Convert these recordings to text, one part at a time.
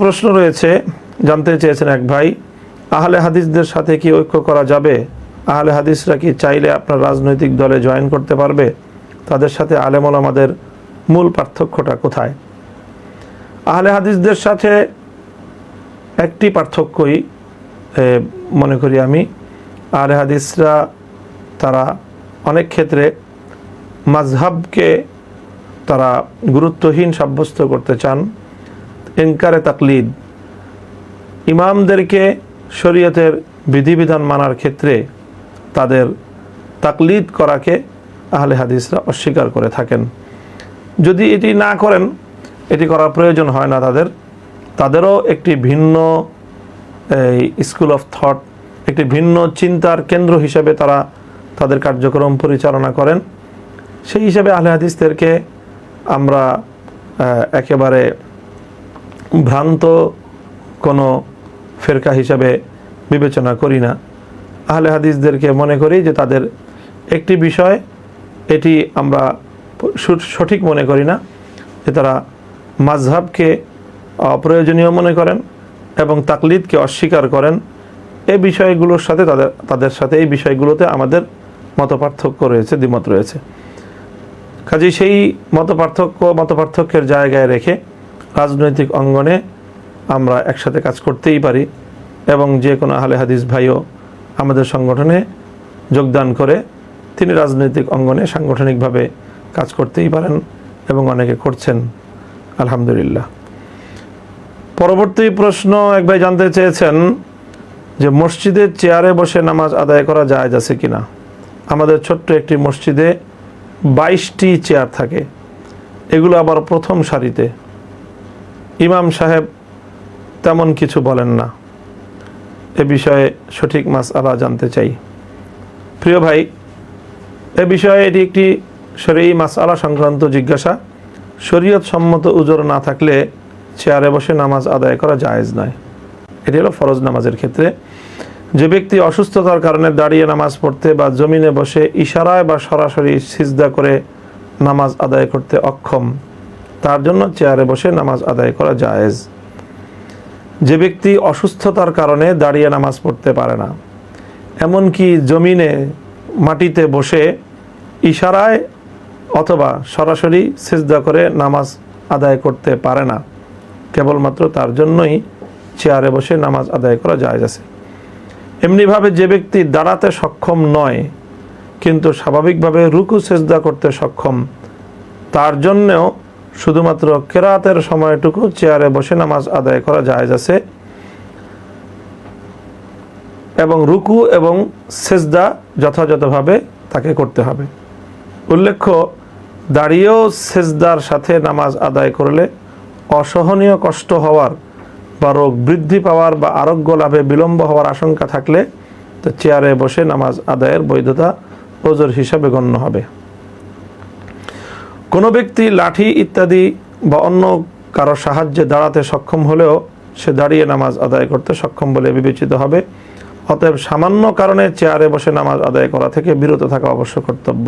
প্রশ্ন রয়েছে, জানতে চেয়েছেন এক ভাই। আহলে হাদিসদের সাথে কি ঐক্য করা যাবে? আহলে হাদিসরা কি চাইলে আপনার রাজনৈতিক দলে জয়েন করতে পারবে? তাদের সাথে আলেমল আমাদের মূল পার্থক্যটা কোথায়? আহলে হাদিসদের সাথে একটি পার্থক্যই মনে করি আমি, আহলে হাদিসরা তারা অনেক ক্ষেত্রে মাঝহাবকে তারা গুরুত্বহীন সাব্যস্ত করতে চান। ইনকারে তাকলিদ। ইমামদেরকে শরীয়তের বিধিবিধান মানার ক্ষেত্রে তাদের তাকলিদ করাকে আহলে হাদিসরা অস্বীকার করে থাকেন। যদি এটি না করেন, এটি করার প্রয়োজন হয় না তাদের। তাদেরও একটি ভিন্ন, এই স্কুল অফ থট একটি ভিন্ন চিন্তার কেন্দ্র হিসেবে তারা তাদের কার্যক্রম পরিচালনা করেন। সেই হিসাবে আহলে হাদিসদেরকে আমরা একেবারে ভ্রান্ত কোনো ফেরকা হিসাবে বিবেচনা করি না। আহলে হাদিসদেরকে মনে করি যে তাদের একটি বিষয়, এটি আমরা সঠিক মনে করি না, যে তারা মাঝহাবকে অপ্রয়োজনীয় মনে করেন এবং তাকলিদকে অস্বীকার করেন। এই বিষয়গুলোর সাথে তাদের তাদের সাথে এই বিষয়গুলোতে আমাদের মত পার্থক্য রয়েছে, দ্বিমত রয়েছে। কাজেই সেই মত পার্থক্য মত পার্থক্যের জায়গায় রেখে রাজনৈতিক অঙ্গনে আমরা একসাথে কাজ করতেই পারি এবং যে কোনো আহলে হাদিস ভাইও আমাদের সংগঠনে যোগদান করে তিনি রাজনৈতিক অঙ্গনে সাংগঠনিকভাবে কাজ করতেই পারেন এবং অনেকে করছেন। আলহামদুলিল্লাহ। পরবর্তী প্রশ্ন, এক ভাই জানতে চেয়েছেন যে মসজিদের চেয়ারে বসে নামাজ আদায় করা যায় আছে কিনা? আমাদের ছোট্ট একটি মসজিদে বাইশটি চেয়ার থাকে। এগুলো আবার প্রথম সারিতে। ইমাম সাহেব তেমন কিছু বলেন না। এ বিষয়ে সঠিক মাস আলা জানতে চাই। প্রিয় ভাই, এ বিষয়ে এটি একটি শরীর মাস আলা সংক্রান্ত জিজ্ঞাসা। শরীয়ত সম্মত উজোর না থাকলে চেয়ারে বসে নামাজ আদায় করা জায়েজ নয়। এটি হলো ফরজ নামাজের ক্ষেত্রে। যে ব্যক্তি অসুস্থতার কারণে দাঁড়িয়ে নামাজ পড়তে বা জমিনে বসে ইশারায় বা সরাসরি সিজদা করে নামাজ আদায় করতে অক্ষম তার জন্য চেয়ারে বসে নামাজ আদায় করা জায়েজ। যে ব্যক্তি অসুস্থতার কারণে দাঁড়িয়ে নামাজ পড়তে পারে না, এমনকি জমিনে, মাটিতে বসে ইশারায় অথবা সরাসরি সিজদা করে নামাজ আদায় করতে পারে না, কেবলমাত্র তার জন্যই চেয়ারে বসে নামাজ আদায় করা যায় আছে। এমনিভাবে যে ব্যক্তি দাঁড়াতে সক্ষম নয়, কিন্তু স্বাভাবিকভাবে রুকু, সেজদা করতে সক্ষম, তার জন্যেও শুধুমাত্র কেরাতের সময়টুকু চেয়ারে বসে নামাজ আদায় করা যায় আছে। এবং রুকু এবং সেজদা যথাযথভাবে তাকে করতে হবে। উল্লেখ্য, দাঁড়িয়েও সেজদার সাথে নামাজ আদায় করলে অসহনীয় কষ্ট হওয়ার বা রোগ বৃদ্ধি পাওয়ার বা আরোগ্য লাভে বিলম্ব হওয়ার আশঙ্কা থাকলে তো চেয়ারে বসে নামাজ আদায়ের বৈধতা ওজোর হিসাবে গণ্য হবে। কোনো ব্যক্তি লাঠি ইত্যাদি বা অন্য কারও সাহায্যে দাঁড়াতে সক্ষম হলেও সে দাঁড়িয়ে নামাজ আদায় করতে সক্ষম বলে বিবেচিত হবে। অতএব সামান্য কারণে চেয়ারে বসে নামাজ আদায় করা থেকে বিরত থাকা অবশ্য কর্তব্য।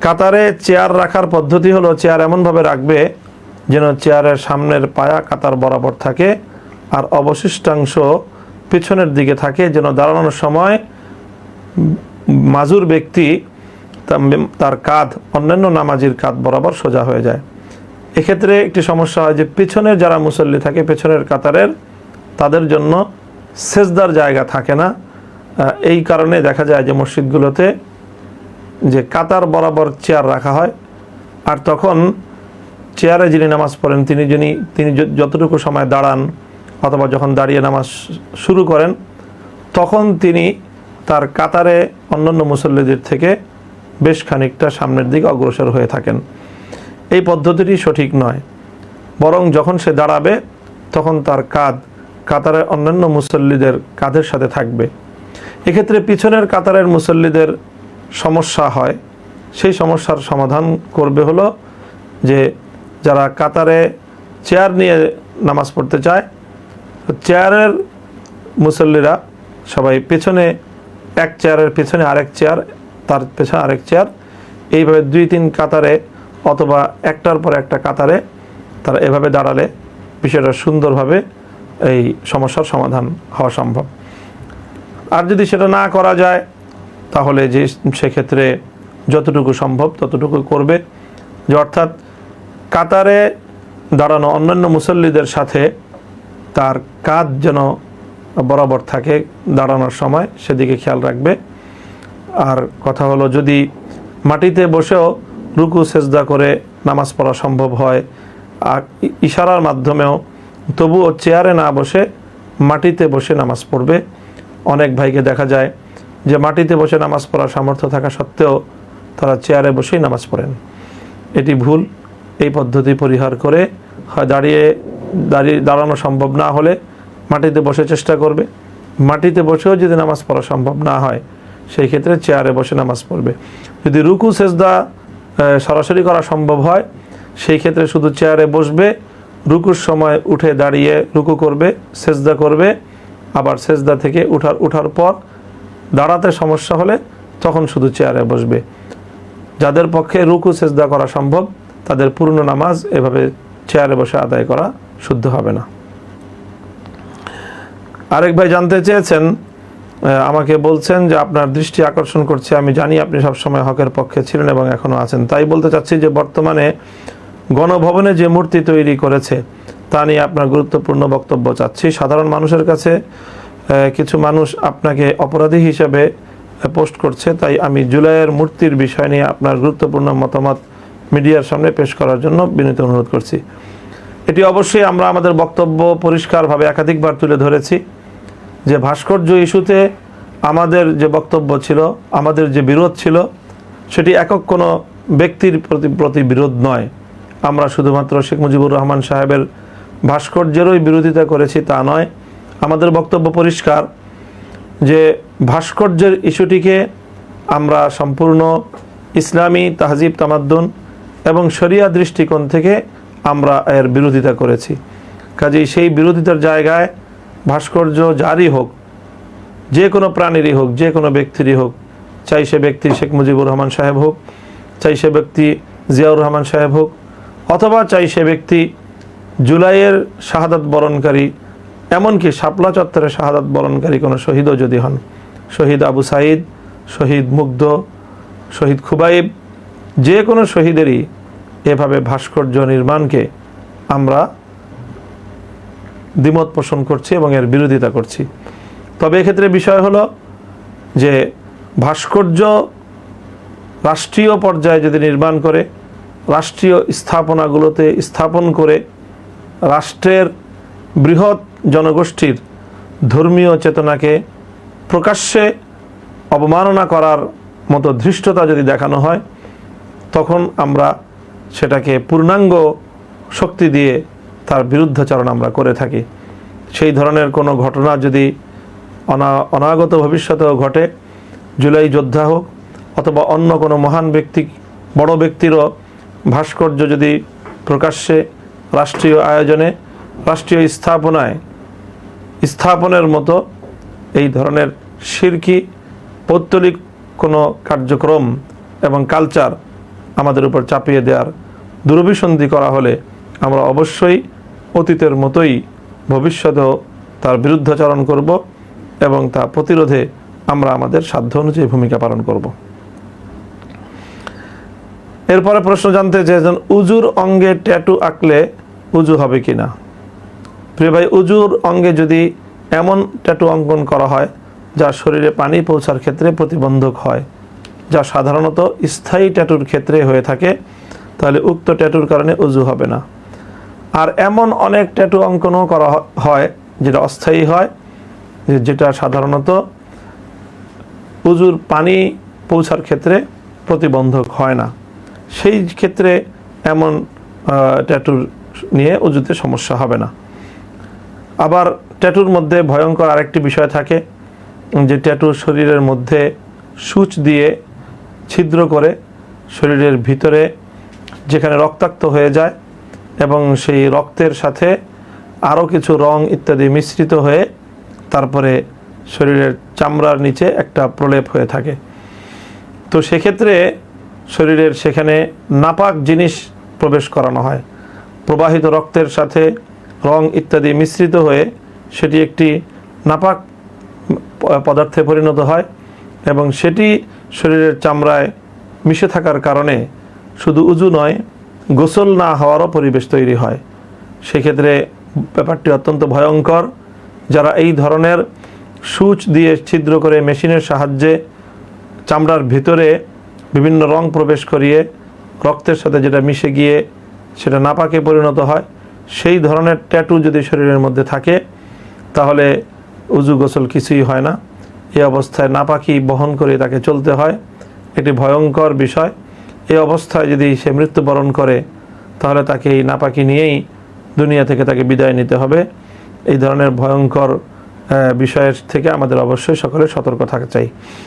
কাতারে চেয়ার রাখার পদ্ধতি হলো চেয়ার এমনভাবে রাখবে যেন চেয়ারের সামনের পায়া কাতার বরাবর থাকে আর অবশিষ্টাংশ পিছনের দিকে থাকে যেন দাঁড়ানোর সময় মাজুর ব্যক্তি তার কাঁধ, অন্যান্য নামাজির কাঁধ বরাবর সোজা হয়ে যায়। এক্ষেত্রে একটি সমস্যা হয় যে পেছনের যারা মুসল্লি থাকে, পেছনের কাতারের, তাদের জন্য সেজদার জায়গা থাকে না। এই কারণে দেখা যায় যে মসজিদগুলোতে যে কাতার বরাবর চেয়ার রাখা হয়, আর তখন চেয়ারে যিনি নামাজ পড়েন, তিনি যিনি, তিনি যতটুকু সময় দাঁড়ান, অথবা যখন দাঁড়িয়ে নামাজ শুরু করেন, তখন তিনি তার কাতারে অন্যান্য মুসল্লিদের থেকে বেশ খানিকটা সামনের দিকে অগ্রসর হয়ে থাকেন। এই পদ্ধতিটি সঠিক নয়। বরং যখন সে দাঁড়াবে, তখন তার কাঁধ কাতারের অন্যান্য মুসল্লিদের কাঁধের সাথে থাকবে। এক্ষেত্রে পিছনের কাতারের মুসল্লিদের সমস্যা হয়। সেই সমস্যার সমাধান করবে হলো যে, যারা কাতারে চেয়ার নিয়ে নামাজ পড়তে চায়, চেয়ারের মুসল্লিরা সবাই পেছনে এক চেয়ারের পেছনে আরেক চেয়ার তার পেছনে আরেক চেয়ার। এইভাবে দুই তিন কাতারে অথবা একটার পর একটা কাতারে তারা এভাবে দাঁড়ালে বিষয়টা সুন্দরভাবে এই সমস্যার সমাধান হওয়া সম্ভব। আর যদি সেটা না করা যায়, তাহলে যে সেক্ষেত্রে যতটুকু সম্ভব ততটুকু করবে। যে অর্থাৎ কাতারে দাঁড়ানো অন্যান্য মুসল্লিদের সাথে তার কাজ যেন বরাবর থাকে দাঁড়ানোর সময়, সেদিকে খেয়াল রাখবে। আর কথা হলো, যদি মাটিতে বসেও রুকু, সেজদা করে নামাজ পড়া সম্ভব হয়, আর ইশারার মাধ্যমেও তবুও চেয়ারে না বসে মাটিতে বসে নামাজ পড়বে। অনেক ভাইকে দেখা যায় যে মাটিতে বসে নামাজ পড়ার সামর্থ্য থাকা সত্ত্বেও তারা চেয়ারে বসেই নামাজ পড়েন। এটি ভুল। এই পদ্ধতি পরিহার করে হয় দাঁড়িয়ে দাঁড়িয়ে, দাঁড়ানো সম্ভব না হলে মাটিতে বসে চেষ্টা করবে। মাটিতে বসেও যদি নামাজ পড়া সম্ভব না হয় সেই ক্ষেত্রে চেয়ারে বসে নামাজ পড়বে। যদি রুকু, সেজদা সরাসরি করা সম্ভব হয়, সেই ক্ষেত্রে শুধু চেয়ারে বসবে, রুকুর সময় উঠে দাঁড়িয়ে রুকু করবে, সেজদা করবে, আবার সেজদা থেকে উঠার উঠার পর দাঁড়াতে সমস্যা হলে তখন শুধু চেয়ারে বসবে। যাদের পক্ষে রুকু, সেজদা করা সম্ভব, তাদের পূর্ণ নামাজ এভাবে চেয়ারে বসে আদায় করা শুদ্ধ হবে না। আরেক ভাই জানতে চেয়েছেন আমাকে বলছেন যে আপনার দৃষ্টি আকর্ষণ করছে, আমি জানি আপনি সবসময় হকের পক্ষে ছিলেন এবং এখনও আছেন। তাই বলতে চাচ্ছি যে বর্তমানে গণভবনে যে মূর্তি তৈরি করেছে, তা নিয়ে আপনার গুরুত্বপূর্ণ বক্তব্য চাচ্ছি। সাধারণ মানুষের কাছে কিছু মানুষ আপনাকে অপরাধী হিসেবে পোস্ট করছে। তাই আমি জুলাইয়ের মূর্তির বিষয় নিয়ে আপনার গুরুত্বপূর্ণ মতামত মিডিয়ার সামনে পেশ করার জন্য বিনীত অনুরোধ করছি। এটি অবশ্যই আমরা আমাদের বক্তব্য পরিষ্কারভাবে একাধিকবার তুলে ধরেছি। যে ভাস্কর্য ইস্যুতে আমাদের যে বক্তব্য ছিল, আমাদের যে বিরোধ ছিল, সেটি একক কোনো ব্যক্তির প্রতি প্রতি বিরোধ নয়। আমরা শুধুমাত্র শেখ মুজিবুর রহমান সাহেবের ভাস্কর্যেরই বিরোধিতা করেছি তা নয়। আমাদের বক্তব্য পরিষ্কার যে ভাস্কর্যের ইস্যুটিকে আমরা সম্পূর্ণ ইসলামী তাহজিব তামাদ্দুন এবং শরিয়া দৃষ্টিকোণ থেকে আমরা এর বিরোধিতা করেছি। কাজেই সেই বিরোধিতার জায়গায় ভাস্কর্য যারই হোক, যে কোনো প্রাণীরই হোক, যে কোনো ব্যক্তিরই হোক, চাই সে ব্যক্তি শেখ মুজিবুর রহমান সাহেব হোক, চাই সে ব্যক্তি জিয়াউর রহমান সাহেব হোক, অথবা চাই সে ব্যক্তি জুলাইয়ের শাহাদাত বরণকারী, এমনকি শাপলা চত্বরে শাহাদাত বরণকারী কোনো শহীদও যদি হন। শহীদ আবু সাইদ শহীদ মুগ্ধ, শহীদ খুবাইব, যে কোনো শহীদেরই এভাবে ভাস্কর্য নির্মাণকে আমরা দ্বিমত পোষণ করছি এবং এর বিরোধিতা করছি। তবে এক্ষেত্রে বিষয় হলো যে ভাস্কর্য রাষ্ট্রীয় পর্যায়ে যদি নির্মাণ করে, রাষ্ট্রীয় স্থাপনাগুলোতে স্থাপন করে রাষ্ট্রের বৃহৎ জনগোষ্ঠীর ধর্মীয় চেতনাকে প্রকাশ্যে অবমাননা করার মতো ধৃষ্টতা যদি দেখানো হয়, তখন আমরা সেটাকে পূর্ণাঙ্গ শক্তি দিয়ে তার বিরুদ্ধাচরণ আমরা করে থাকি। সেই ধরনের কোনো ঘটনা যদি অনা, অনাগত ভবিষ্যতেও ঘটে, জুলাই যোদ্ধা হোক অথবা অন্য কোনো মহান ব্যক্তি, বড় ব্যক্তিরও ভাস্কর্য যদি প্রকাশ্যে রাষ্ট্রীয় আয়োজনে, রাষ্ট্রীয় স্থাপনায়, স্থাপনের মতো এই ধরনের শিরকি পৌত্তলিক কোনো কার্যক্রম এবং কালচার আমাদের উপর চাপিয়ে দেওয়ার দুরভিসন্ধি করা হলে আমরা অবশ্যই অতীতের মতোই ভবিষ্যতেও তার বিরুদ্ধাচরণ করব এবং তা প্রতিরোধে আমরা আমাদের সাধ্য অনুযায়ী ভূমিকা পালন করব। এরপরে প্রশ্ন জানতে চেয়েছেন উজুর অঙ্গে ট্যাটু আঁকলে উজু হবে কি না প্রিয় ভাই, উজুর অঙ্গে যদি এমন ট্যাটু অঙ্কন করা হয়, যা শরীরে পানি পৌঁছার ক্ষেত্রে প্রতিবন্ধক হয়, যা সাধারণত স্থায়ী ট্যাটুর ক্ষেত্রে হয়ে থাকে, তাহলে উক্ত ট্যাটুর কারণে উজু হবে না। আর এমন অনেক ট্যাটু অঙ্কনও করা হয়, যেটা অস্থায়ী হয় যেটা সাধারণত উজুর পানি পৌঁছার ক্ষেত্রে প্রতিবন্ধক হয় না। সেই ক্ষেত্রে এমন ট্যাটুর নিয়ে উজুতে সমস্যা হবে না। আবার ট্যাটুর মধ্যে ভয়ঙ্কর আরেকটি বিষয় থাকে, যে ট্যাটু শরীরের মধ্যে সূচ দিয়ে ছিদ্র করে শরীরের ভিতরে যেখানে রক্তাক্ত হয়ে যায় এবং সেই রক্তের সাথে আরও কিছু রং ইত্যাদি মিশ্রিত হয়ে তারপরে শরীরের চামড়ার নিচে একটা প্রলেপ হয়ে থাকে। তো সেক্ষেত্রে শরীরের সেখানে নাপাক জিনিস প্রবেশ করানো হয়। প্রবাহিত রক্তের সাথে রং ইত্যাদি মিশ্রিত হয়ে সেটি একটি নাপাক পদার্থে পরিণত হয় এবং সেটি শরীরের চামড়ায় মিশে থাকার কারণে শুধু উজু নয় গোসল না হওয়ারও পরিবেশ তৈরি হয়। সেক্ষেত্রে ব্যাপারটি অত্যন্ত ভয়ঙ্কর। যারা এই ধরনের সূচ দিয়ে ছিদ্র করে মেশিনের সাহায্যে চামড়ার ভিতরে বিভিন্ন রং প্রবেশ করিয়ে রক্তের সাথে যেটা মিশে গিয়ে সেটা নাপাকে পরিণত হয়, সেই ধরনের ট্যাটু যদি শরীরের মধ্যে থাকে, তাহলে উজু গোসল কিছুই হয় না। এই অবস্থায় নাপাকি বহন করে তাকে চলতে হয়। একটি ভয়ঙ্কর বিষয়। এই অবস্থায় যদি সে মৃত্যুবরণ করে, তাহলে তাকে এই নাপাকি নিয়েই দুনিয়া থেকে তাকে বিদায় নিতে হবে। এই ধরনের ভয়ঙ্কর বিষয়ের থেকে আমাদের অবশ্যই সকলে সতর্ক থাকা চাই।